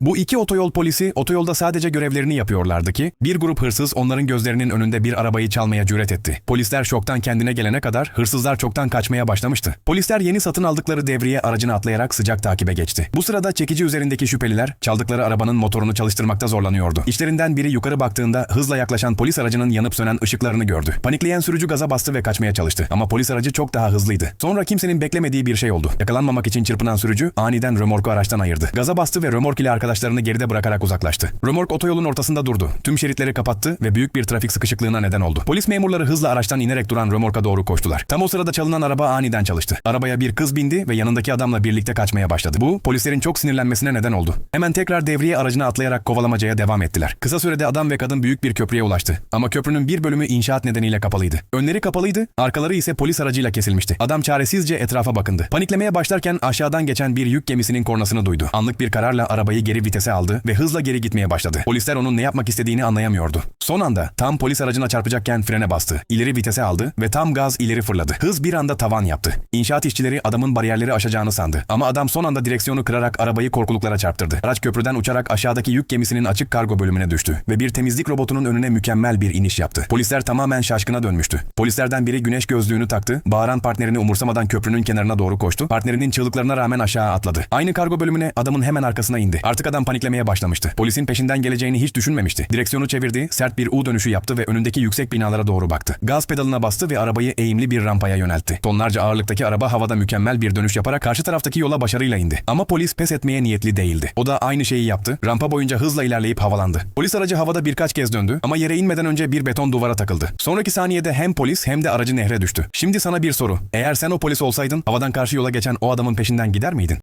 Bu iki otoyol polisi otoyolda sadece görevlerini yapıyorlardı ki bir grup hırsız onların gözlerinin önünde bir arabayı çalmaya cüret etti. Polisler şoktan kendine gelene kadar hırsızlar çoktan kaçmaya başlamıştı. Polisler yeni satın aldıkları devriye aracını atlayarak sıcak takibe geçti. Bu sırada çekici üzerindeki şüpheliler çaldıkları arabanın motorunu çalıştırmakta zorlanıyordu. İşlerinden biri yukarı baktığında hızla yaklaşan polis aracının yanıp sönen ışıklarını gördü. Panikleyen sürücü gaza bastı ve kaçmaya çalıştı. Ama polis aracı çok daha hızlıydı. Sonra kimsenin beklemediği bir şey oldu. Yakalanmamak için çırpınan sürücü aniden römorku araçtan ayırdı. Gaza bastı ve römork ile arkadaşlarını geride bırakarak uzaklaştı. Römork otoyolun ortasında durdu. Tüm şeritleri kapattı ve büyük bir trafik sıkışıklığına neden oldu. Polis memurları hızla araçtan inerek duran römorka doğru koştular. Tam o sırada çalınan araba aniden çalıştı. Arabaya bir kız bindi ve yanındaki adamla birlikte kaçmaya başladı. Bu polislerin çok sinirlenmesine neden oldu. Hemen tekrar devriye aracına atlayarak kovalamacaya devam ettiler. Kısa sürede adam ve kadın büyük bir köprüye ulaştı. Ama köprünün bir bölümü inşaat nedeniyle kapalıydı. Önleri kapalıydı, arkaları ise polis aracıyla kesilmişti. Adam çaresizce etrafa bakındı. Paniklemeye başlarken aşağıdan geçen bir yük gemisinin kornasını duydu. Anlık bir kararla arabayı geri vitese aldı ve hızla geri gitmeye başladı. Polisler onun ne yapmak istediğini anlayamıyordu. Son anda tam polis aracına çarpacakken frene bastı. İleri vitese aldı ve tam gaz ileri fırladı. Hız bir anda tavan yaptı. İnşaat işçileri adamın bariyerleri aşacağını sandı. Ama adam son anda direksiyonu kırarak arabayı korkuluklara çarptırdı. Araç köprüden uçarak aşağıdaki yük gemisinin açık kargo bölümüne düştü ve bir temizlik robotunun önüne mükemmel bir iniş yaptı. Polisler tamamen şaşkına dönmüştü. Polislerden biri güneş gözlüğünü taktı, bağıran partnerini umursamadan köprünün kenarına doğru koştu. Partnerinin çığlıklarına rağmen aşağı atladı. Aynı kargo bölümüne adamın hemen arkasına indi. Artık adam paniklemeye başlamıştı. Polisin peşinden geleceğini hiç düşünmemişti. Direksiyonu çevirdi, bir U dönüşü yaptı ve önündeki yüksek binalara doğru baktı. Gaz pedalına bastı ve arabayı eğimli bir rampaya yöneltti. Tonlarca ağırlıktaki araba havada mükemmel bir dönüş yaparak karşı taraftaki yola başarıyla indi. Ama polis pes etmeye niyetli değildi. O da aynı şeyi yaptı. Rampa boyunca hızla ilerleyip havalandı. Polis aracı havada birkaç kez döndü ama yere inmeden önce bir beton duvara takıldı. Sonraki saniyede hem polis hem de aracı nehre düştü. Şimdi sana bir soru. Eğer sen o polis olsaydın havadan karşı yola geçen o adamın peşinden gider miydin?